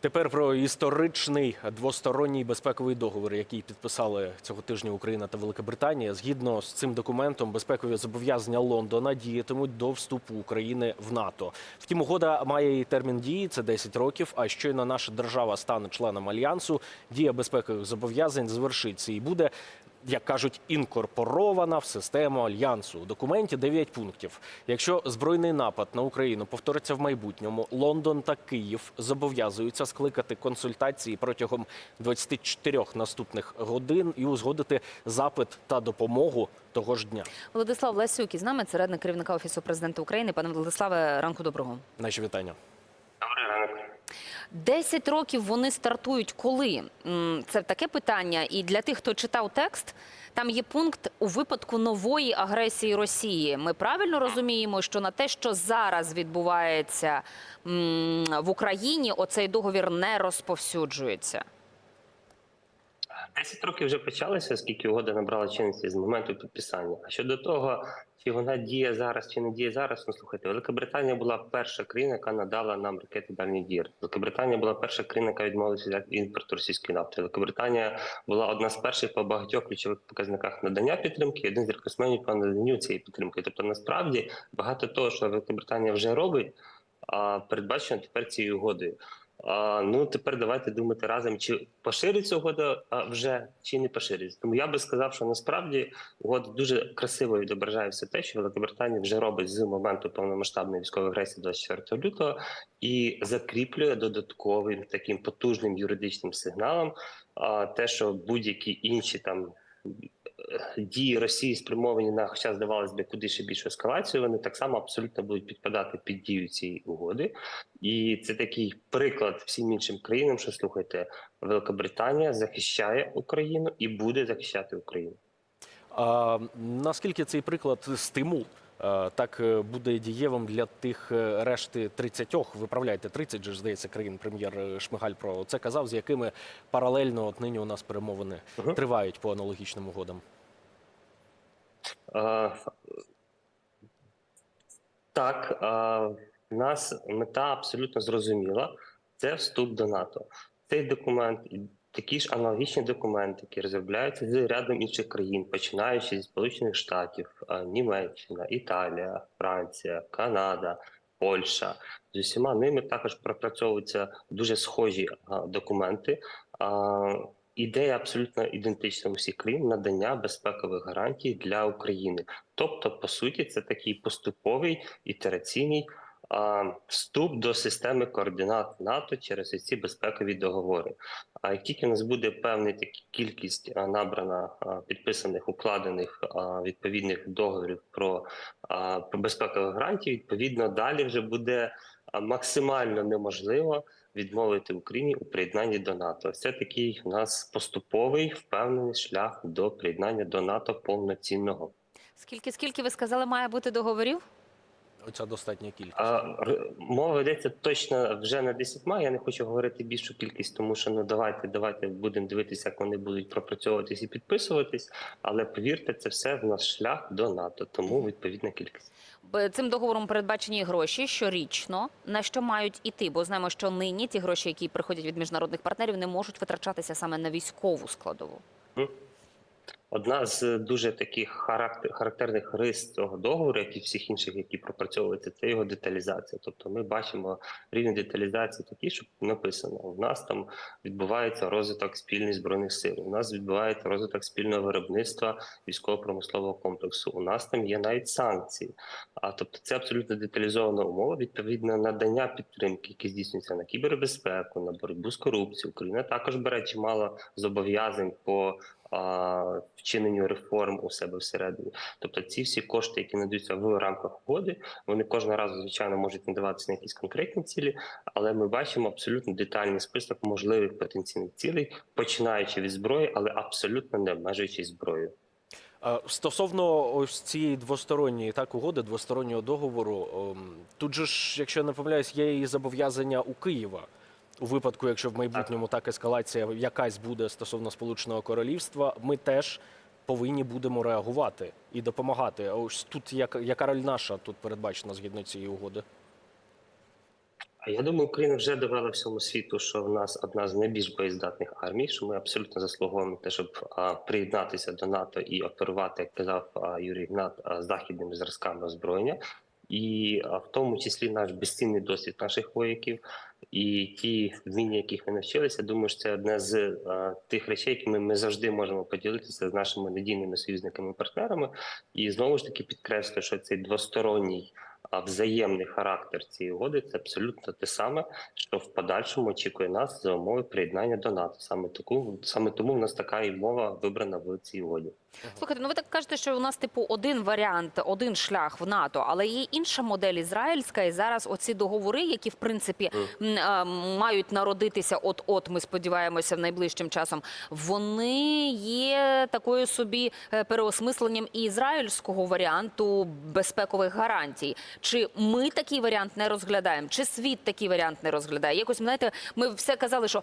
Тепер про історичний двосторонній безпековий договір, який підписали цього тижня Україна та Велика Британія. Згідно з цим документом, безпекові зобов'язання Лондона діятимуть до вступу України в НАТО. Втім, угода має і термін дії це 10 років. А щойно наша держава стане членом альянсу, дія безпекових зобов'язань звершиться і буде. Як кажуть, інкорпорована в систему альянсу. У документі 9 пунктів. Якщо збройний напад на Україну повториться в майбутньому, Лондон та Київ зобов'язуються скликати консультації протягом 24 наступних годин і узгодити запит та допомогу того ж дня. Владислав Ласюк із нами, це радник керівника офісу президента України. Пане Владиславе, ранку доброго. Наші вітання. Добрий 10 років вони стартують коли? Це таке питання. І для тих, хто читав текст, там є пункт у випадку нової агресії Росії. Ми правильно розуміємо, що на те, що зараз відбувається в Україні, оцей договір не розповсюджується. 10 років вже почалося, оскільки угода набрала чинності з моменту підписання. А щодо того, чи вона діє зараз, чи не діє зараз, ну слухайте, Велика Британія була перша країна, яка надала нам ракети дальній дір. Велика Британія була перша країна, яка відмовилася від імпорту російської нафти. Велика Британія була одна з перших по багатьох ключових показниках надання підтримки, один з рекордсменів по наданню цієї підтримки. Тобто, насправді багато того, що Велика Британія вже робить, а передбачено тепер цією угодою. Ну тепер давайте думати разом, чи пошириться угода вже чи не пошириться. Тому я би сказав, що насправді угода дуже красиво відображає все те, що Великобританія вже робить з моменту повномасштабної військової агресії 24 лютого і закріплює додатковим таким потужним юридичним сигналом. А те, що будь-які інші там. Дії Росії спрямовані на, хоча здавалось би, куди ще більшу ескалацію, вони так само абсолютно будуть підпадати під дію цієї угоди. І це такий приклад всім іншим країнам, що слухайте, Великобританія захищає Україну і буде захищати Україну. А, наскільки цей приклад стимул? е, Так е, буде дієвим для тих е, решти 30, виправляйте 30 же здається країн. Прем'єр Шмигаль про це казав, з якими паралельно от нині у нас перемовини Мгм. тривають по аналогічним угодам. Так, в нас мета абсолютно зрозуміла. Це вступ до НАТО. Цей документ і такі ж аналогічні документи, які розробляються з рядом інших країн, починаючи зі Сполучених Штатів, Німеччина, Італія, Франція, Канада, Польща. З усіма ними також пропрацьовуються дуже схожі документи. Ідея абсолютно ідентична у всіх країн надання безпекових гарантій для України. Тобто, по суті, це такий поступовий ітераційний а, вступ до системи координат НАТО через ці безпекові договори. А як тільки у нас буде певна кількість а, набрана а, підписаних, укладених а, відповідних договорів про, а, про безпекові гарантії, відповідно далі вже буде максимально неможливо відмовити Україні у приєднанні до НАТО. Це такий у нас поступовий впевнений шлях до приєднання до НАТО повноцінного. Скільки скільки ви сказали, має бути договорів? Оця достатня кількість. А мова ведеться точно вже на десятьма. Я не хочу говорити більшу кількість, тому що ну давайте, давайте будемо дивитися, як вони будуть пропрацьовуватись і підписуватись. Але повірте, це все в нас шлях до НАТО, тому відповідна кількість. Цим договором передбачені гроші щорічно, на що мають іти, бо знаємо, що нині ті гроші, які приходять від міжнародних партнерів, не можуть витрачатися саме на військову складову. Одна з дуже таких характер, характерних рис цього договору, як і всіх інших, які пропрацьовуються, це його деталізація. Тобто ми бачимо рівень деталізації такий, що написано: у нас там відбувається розвиток спільних збройних сил. У нас відбувається розвиток спільного виробництва військово-промислового комплексу. У нас там є навіть санкції. А тобто, це абсолютно деталізована умова. Відповідно, надання підтримки, які здійснюються на кібербезпеку, на боротьбу з корупцією. Україна також бере чимало зобов'язань по вчиненню реформ у себе всередині. Тобто ці всі кошти, які надаються в рамках угоди, вони кожного разу, звичайно, можуть надаватися на якісь конкретні цілі, але ми бачимо абсолютно детальний список можливих потенційних цілей, починаючи від зброї, але абсолютно не обмежуючись зброєю. Стосовно ось цієї двосторонньої так угоди, двостороннього договору, ем, тут же ж, якщо я не помиляюсь, є і зобов'язання у Києва. У випадку, якщо в майбутньому так ескалація якась буде стосовно Сполученого Королівства, ми теж повинні будемо реагувати і допомагати. А ось тут як, яка роль наша тут передбачена згідно цієї угоди? Я думаю, Україна вже довела всьому світу, що в нас одна з найбільш боєздатних армій, що ми абсолютно заслуговуємо те, щоб а, приєднатися до НАТО і оперувати, як казав а, Юрій Ігнат, а, західними зразками озброєння, і а, в тому числі наш безцінний досвід наших вояків і ті вміння, яких ми навчилися. Думаю, що це одне з а, тих речей, якими ми завжди можемо поділитися з нашими надійними союзниками і знову ж таки підкреслю, що цей двосторонній взаємний характер цієї угоди це абсолютно те саме, що в подальшому очікує нас за умови приєднання до НАТО. Саме таку саме тому в нас така і мова вибрана в цій угоді. Слухайте, ну ви так кажете, що у нас типу один варіант, один шлях в НАТО, але є інша модель ізраїльська, і зараз оці договори, які в принципі а, мають народитися, от от ми сподіваємося, в найближчим часом, вони є такою собі е, переосмисленням і ізраїльського варіанту безпекових гарантій. Чи ми такий варіант не розглядаємо, чи світ такий варіант не розглядає? Якось знаєте, ми все казали, що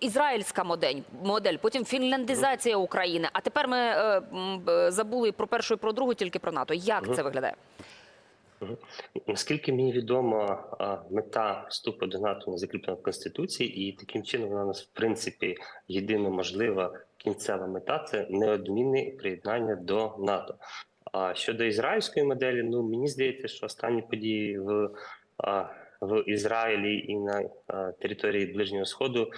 ізраїльська модель, модель, потім фінляндизація України. А тепер ми е, забули про першу і про другу, тільки про НАТО. Як це виглядає? Наскільки мені відомо, мета вступу до НАТО не закріплена в конституції, і таким чином вона у нас в принципі єдино можлива кінцева мета це неодмінне приєднання до НАТО. А щодо ізраїльської моделі, ну мені здається, що останні події в, в Ізраїлі і на території Ближнього Сходу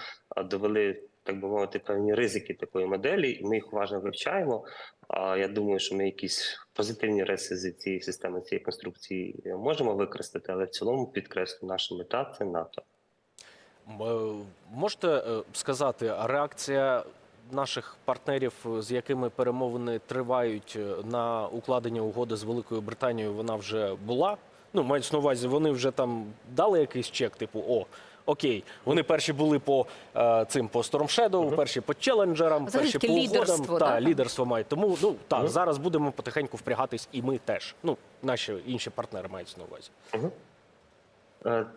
довели. Так би мовити, певні ризики такої моделі, і ми їх уважно вивчаємо. А я думаю, що ми якісь позитивні риси з цієї системи, цієї конструкції можемо використати, але в цілому підкреслю, наша мета це НАТО. Е, Можете е, сказати, реакція наших партнерів, з якими перемовини тривають е, на укладення угоди з Великою Британією, вона вже була? Ну, мається на увазі, вони вже там дали якийсь чек, типу, о. Окей, вони перші були по е, цим по Storm Shadow, перші по челенджерам, Взагалі перші по угодам. лідерство, Та, да? лідерство мають. Тому ну так, Мгм. зараз будемо потихеньку впрягатись, і ми теж. Ну, наші інші партнери мають на увазі. Е,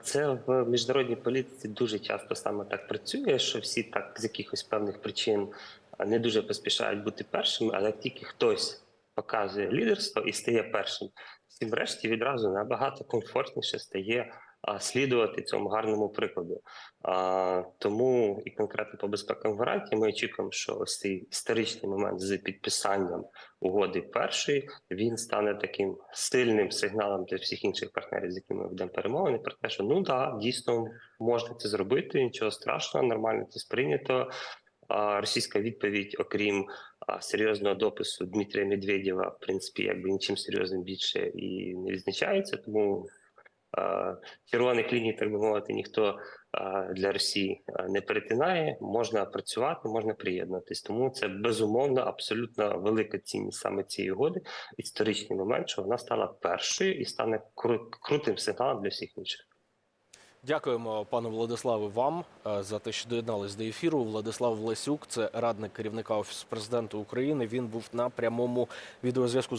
Це в міжнародній політиці дуже часто саме так працює, що всі так з якихось певних причин не дуже поспішають бути першими, але тільки хтось показує лідерство і стає першим, всім решті відразу набагато комфортніше стає слідувати цьому гарному прикладу. А, Тому і конкретно по безпековим гарантіям ми очікуємо, що ось цей історичний момент з підписанням угоди першої він стане таким сильним сигналом для всіх інших партнерів, з якими ми ведемо перемовини, про те, що ну да, дійсно можна це зробити, нічого страшного, нормально це сприйнято. А російська відповідь, окрім а, серйозного допису Дмитрія Медведєва, в принципі, якби нічим серйозним більше і не відзначається. Тому а, червоних ліній, так би мовити, ніхто для Росії не перетинає. Можна працювати, можна приєднатись. Тому це безумовно абсолютно велика цінність саме цієї угоди. Історичний момент, що вона стала першою і стане крутим сигналом для всіх інших. Дякуємо, пане Владиславе, вам за те, що доєднались до ефіру. Владислав Власюк, це радник керівника офісу президента України. Він був на прямому відеозв'язку